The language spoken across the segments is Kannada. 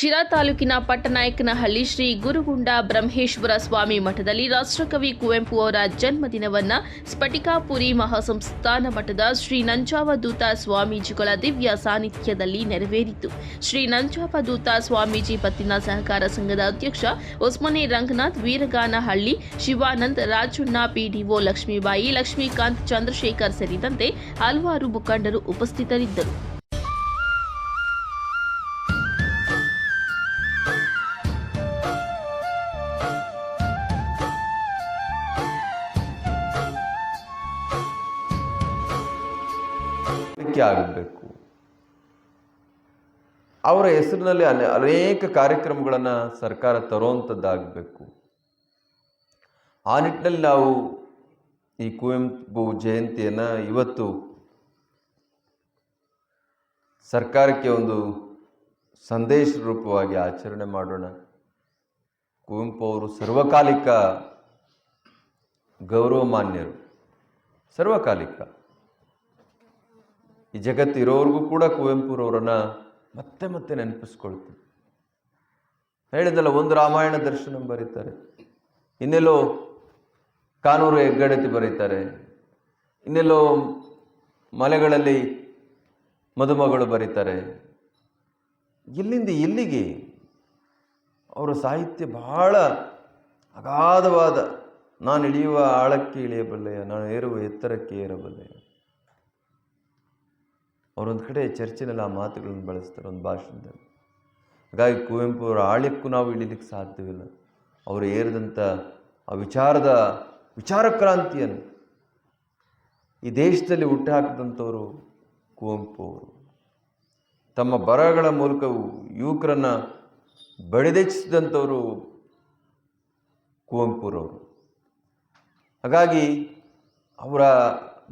ಶಿರಾ ತಾಲೂಕಿನ ಪಟ್ಟನಾಯಕನಹಳ್ಳಿ ಶ್ರೀ ಗುರುಗುಂಡ ಬ್ರಹ್ಮೇಶ್ವರ ಸ್ವಾಮಿ ಮಠದಲ್ಲಿ ರಾಷ್ಟ್ರಕವಿ ಕುವೆಂಪು ಅವರ ಜನ್ಮದಿನವನ್ನ ಸ್ಫಟಿಕಾಪುರಿ ಮಹಾಸಂಸ್ಥಾನ ಮಠದ ಶ್ರೀ ನಂಜಾವಧೂತ ಸ್ವಾಮೀಜಿಗಳ ದಿವ್ಯ ಸಾನ್ನಿಧ್ಯದಲ್ಲಿ ನೆರವೇರಿತು. ಶ್ರೀ ನಂಜಾವಧೂತ ಸ್ವಾಮೀಜಿ ಪತ್ತಿನ ಸಹಕಾರ ಸಂಘದ ಅಧ್ಯಕ್ಷ ಒಸ್ಮನೆ ರಂಗನಾಥ್ ವೀರಗಾನಹಳ್ಳಿ, ಶಿವಾನಂದ್ ರಾಜುಣ್ಣ ಪಿಡಿಒ ಲಕ್ಷ್ಮೀಬಾಯಿ, ಲಕ್ಷ್ಮೀಕಾಂತ್ ಚಂದ್ರಶೇಖರ್ ಸೇರಿದಂತೆ ಹಲವಾರು ಮುಖಂಡರು ಉಪಸ್ಥಿತರಿದ್ದರು. ಅಭಿವೃದ್ಧಿ ಆಗಬೇಕು ಅವರ ಹೆಸರಿನಲ್ಲಿ ಅನೆ- ಅನೇಕ ಕಾರ್ಯಕ್ರಮಗಳನ್ನು ಸರ್ಕಾರ ತರುವಂಥದ್ದಾಗಬೇಕು. ಆ ನಿಟ್ಟಿನಲ್ಲಿ ನಾವು ಈ ಕುವೆಂಪು ಜಯಂತಿಯನ್ನು ಇವತ್ತು ಸರ್ಕಾರಕ್ಕೆ ಒಂದು ಸಂದೇಶ ರೂಪವಾಗಿ ಆಚರಣೆ ಮಾಡೋಣ. ಕುವೆಂಪು ಅವರು ಸರ್ವಕಾಲಿಕ ಗೌರವಮಾನ್ಯರು. ಸರ್ವಕಾಲಿಕ. ಈ ಜಗತ್ತು ಇರೋವರೆಗೂ ಕೂಡ ಕುವೆಂಪುರವರನ್ನ ಮತ್ತೆ ಮತ್ತೆ ನೆನಪಿಸ್ಕೊಳ್ತೀವಿ ಹೇಳಿದಲ್ಲ ಒಂದು ರಾಮಾಯಣ ದರ್ಶನ ಬರೀತಾರೆ. ಇನ್ನೆಲ್ಲೋ ಕಾನೂರು ಹೆಗ್ಗಡತಿ ಬರೀತಾರೆ. ಇನ್ನೆಲ್ಲೋ ಮಲೆಗಳಲ್ಲಿ ಮದುಮಗಳು ಬರೀತಾರೆ. ಎಲ್ಲಿಂದ ಎಲ್ಲಿಗೆ ಅವರ ಸಾಹಿತ್ಯ ಬಹಳ ಅಗಾಧವಾದ, ನಾನು ಇಳಿಯುವ ಆಳಕ್ಕೆ ಇಳಿಯಬಲ್ಲೆಯ, ನಾನು ಏರುವ ಎತ್ತರಕ್ಕೆ ಏರಬಲ್ಲೆಯ? ಅವರೊಂದು ಕಡೆ ಚರ್ಚಿನಲ್ಲಿ ಆ ಮಾತುಗಳನ್ನು ಬಳಸ್ತಾರೆ, ಒಂದು ಭಾಷಣದಲ್ಲಿ ಹಾಗಾಗಿ ಕುವೆಂಪು ಅವರ ಆಳ್ಯಕ್ಕೂ ನಾವು ಇಳಿಲಿಕ್ಕೆ ಸಾಧ್ಯವಿಲ್ಲ. ಅವರು ಏರಿದಂಥ ಆ ವಿಚಾರದ ವಿಚಾರ ಕ್ರಾಂತಿಯನ್ನು ಈ ದೇಶದಲ್ಲಿ ಹುಟ್ಟುಹಾಕಿದಂಥವರು ಕುವೆಂಪು ಅವರು. ತಮ್ಮ ಬರಹಗಳ ಮೂಲಕ ಯುವಕರನ್ನು ಬಡಿದೆಚ್ಚಿಸಿದಂಥವರು ಕುವೆಂಪುರವರು. ಹಾಗಾಗಿ ಅವರ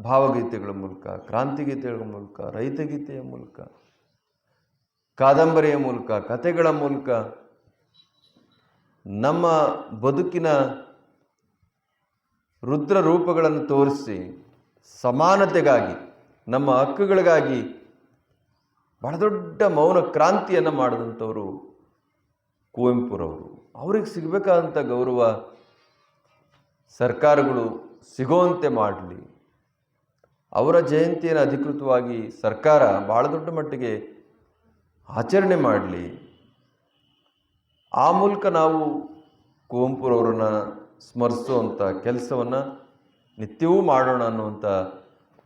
ಭಾವಗೀತೆಗಳ ಮೂಲಕ, ಕ್ರಾಂತಿಗೀತೆಗಳ ಮೂಲಕ, ರೈತಗೀತೆಯ ಮೂಲಕ, ಕಾದಂಬರಿಯ ಮೂಲಕ ಕತೆಗಳ ಮೂಲಕ ನಮ್ಮ ಬದುಕಿನ ರುದ್ರ ರೂಪಗಳನ್ನು ತೋರಿಸಿ ಸಮಾನತೆಗಾಗಿ, ನಮ್ಮ ಹಕ್ಕುಗಳಿಗಾಗಿ ಬಹಳ ದೊಡ್ಡ ಮೌನ ಕ್ರಾಂತಿಯನ್ನು ಮಾಡಿದಂಥವರು ಕುವೆಂಪುರವರು. ಅವ್ರಿಗೆ ಸಿಗಬೇಕಾದಂಥ ಗೌರವ ಸರ್ಕಾರಗಳು ಸಿಗೋವಂತೆ ಮಾಡಲಿ. ಅವರ ಜಯಂತಿಯನ್ನು ಅಧಿಕೃತವಾಗಿ ಸರ್ಕಾರ ಬಹಳ ದೊಡ್ಡ ಮಟ್ಟಿಗೆ ಆಚರಣೆ ಮಾಡಲಿ. ಆ ಮೂಲಕ ನಾವು ಕುವೆಂಪುರವ್ರನ್ನ ಸ್ಮರಿಸುವಂಥ ಕೆಲಸವನ್ನು ನಿತ್ಯವೂ ಮಾಡೋಣ ಅನ್ನುವಂಥ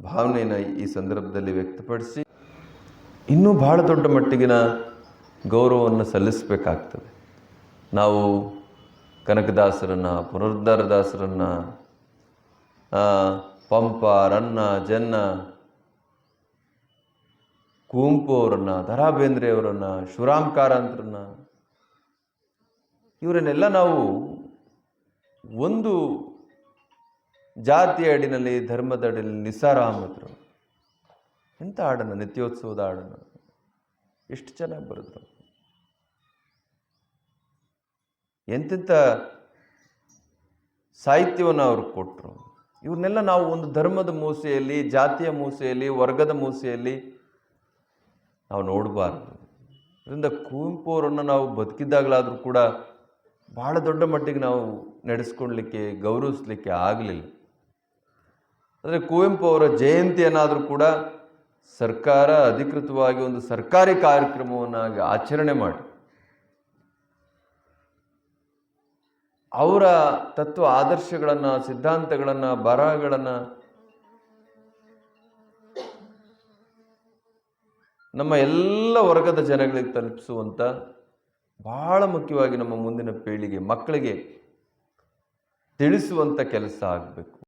ಭಾವನೆಯನ್ನು ಈ ಸಂದರ್ಭದಲ್ಲಿ ವ್ಯಕ್ತಪಡಿಸಿ ಇನ್ನೂ ಭಾಳ ದೊಡ್ಡ ಮಟ್ಟಿಗಿನ ಗೌರವವನ್ನು ಸಲ್ಲಿಸಬೇಕಾಗ್ತದೆ. ನಾವು ಕನಕದಾಸರನ್ನು ಪುನರುದ್ಧಾರದಾಸರನ್ನು ಪಂಪ, ರನ್ನ, ಜನ್ನ ಕುವೆಂಪು ಅವರನ್ನ ದರಾ ಬೇಂದ್ರೆ ಅವರನ್ನು ಶಿವರಾಮ್ ಕಾರಂತರನ್ನ ಇವರನ್ನೆಲ್ಲ ನಾವು ಒಂದು ಜಾತಿಯ ಅಡಿನಲ್ಲಿ, ಧರ್ಮದ ಅಡಿನಲ್ಲಿ ನಿಸಾರ ಅಹಮದ್ರು. ಎಂಥ ಹಾಡನ್ನು ನಿತ್ಯೋತ್ಸವದ ಹಾಡನ್ನು ಎಷ್ಟು ಚೆನ್ನಾಗಿ ಬರುತ್ತೆ. ಎಂತೆಂಥ ಸಾಹಿತ್ಯವನ್ನು ಅವರು ಕೊಟ್ಟರು ಇವ್ರನ್ನೆಲ್ಲ ನಾವು ಒಂದು ಧರ್ಮದ ಮೂಸೆಯಲ್ಲಿ, ಜಾತಿಯ ಮೂಸೆಯಲ್ಲಿ, ವರ್ಗದ ಮೂಸೆಯಲ್ಲಿ ನಾವು ನೋಡಬಾರ್ದು. ಅದರಿಂದ ಕುವೆಂಪು ಅವರನ್ನು ನಾವು ಬದುಕಿದ್ದಾಗಲಾದರೂ ಕೂಡ ಭಾಳ ದೊಡ್ಡ ಮಟ್ಟಿಗೆ ನಾವು ನಡೆಸ್ಕೊಳ್ಲಿಕ್ಕೆ ಗೌರವಿಸ್ಲಿಕ್ಕೆ ಆಗಲಿಲ್ಲ. ಆದರೆ ಕುವೆಂಪು ಅವರ ಜಯಂತಿಯನ್ನಾದರೂ ಕೂಡ ಸರ್ಕಾರ ಅಧಿಕೃತವಾಗಿ ಒಂದು ಸರ್ಕಾರಿ ಕಾರ್ಯಕ್ರಮವನ್ನಾಗಿ ಆಚರಣೆ ಮಾಡಿ. ಅವರ ತತ್ವ ಆದರ್ಶಗಳನ್ನು, ಸಿದ್ಧಾಂತಗಳನ್ನು, ಬರಹಗಳನ್ನು ನಮ್ಮ ಎಲ್ಲ ವರ್ಗದ ಜನಗಳಿಗೆ ತಲುಪಿಸುವಂಥ ಬಹಳ ಮುಖ್ಯವಾಗಿ ನಮ್ಮ ಮುಂದಿನ ಪೀಳಿಗೆ ಮಕ್ಕಳಿಗೆ ತಿಳಿಸುವಂಥ ಕೆಲಸ ಆಗಬೇಕು.